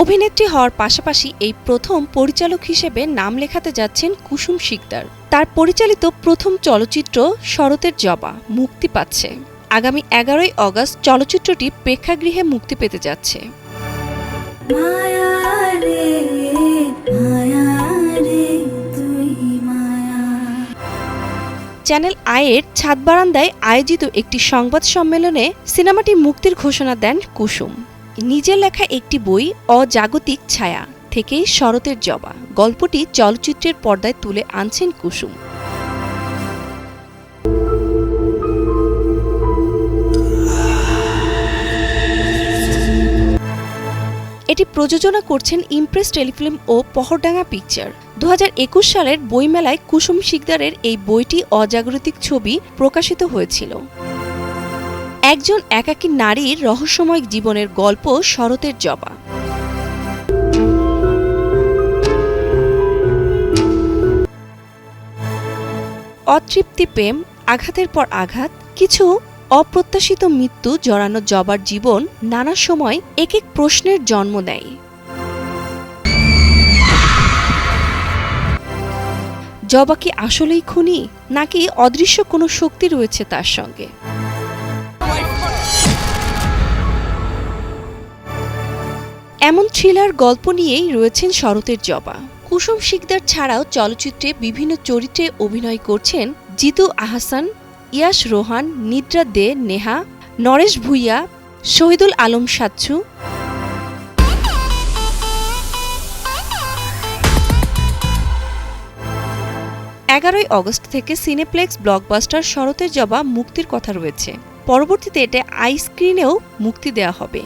অভিনেত্রী হওয়ার পাশাপাশি এই প্রথম পরিচালক হিসেবে নাম লেখাতে যাচ্ছেন কুসুম শিকদার। তার পরিচালিত প্রথম চলচ্চিত্র শরতের জবা মুক্তি পাচ্ছে। আগামী এগারোই অগস্ট চলচ্চিত্রটি প্রেক্ষাগৃহে মুক্তি পেতে যাচ্ছে। চ্যানেল আয়ের ছাদ বারান্দায় আয়োজিত একটি সংবাদ সম্মেলনে সিনেমাটি মুক্তির ঘোষণা দেন কুসুম। নিজের লেখা একটি বই, অজাগতিক ছায়া থেকে শরতের জবা। গল্পটি চলচ্চিত্রের পর্দায় তুলে আনছেন কুসুম। এটি প্রযোজনা করছেন ইমপ্রেস টেলিফিল্ম ও পহরডাঙ্গা পিকচার। দু হাজার একুশ সালের বইমেলায় কুসুম শিকদারের এই বইটি অজাগতিক ছবি প্রকাশিত হয়েছিল। একজন একাকী নারীর রহস্যময় জীবনের গল্প শরতের জবা। অতৃপ্তি, প্রেম, আঘাতের পর আঘাত, কিছু অপ্রত্যাশিত মৃত্যু জড়ানো জবার জীবন নানা সময় এক এক প্রশ্নের জন্ম দেয়। জবা কি আসলেই খুনি, নাকি অদৃশ্য কোনো শক্তি রয়েছে তার সঙ্গে? এমন থ্রিলার গল্প নিয়েই রয়েছেন শরতের জবা। কুসুম শিকদার ছাড়াও চলচ্চিত্রে বিভিন্ন চরিত্রে অভিনয় করছেন জিতু আহসান, ইয়াস রোহান, নিদ্রা দে, নেহা, নরেশ ভুইয়া, শহীদুল আলম সাচ্ছু। এগারোই অগস্ট থেকে সিনেপ্লেক্স ব্লকবাস্টার শরতের জবা মুক্তির কথা রয়েছে। পরবর্তীতে এটা আই স্ক্রিনেও মুক্তি দেওয়া হবে।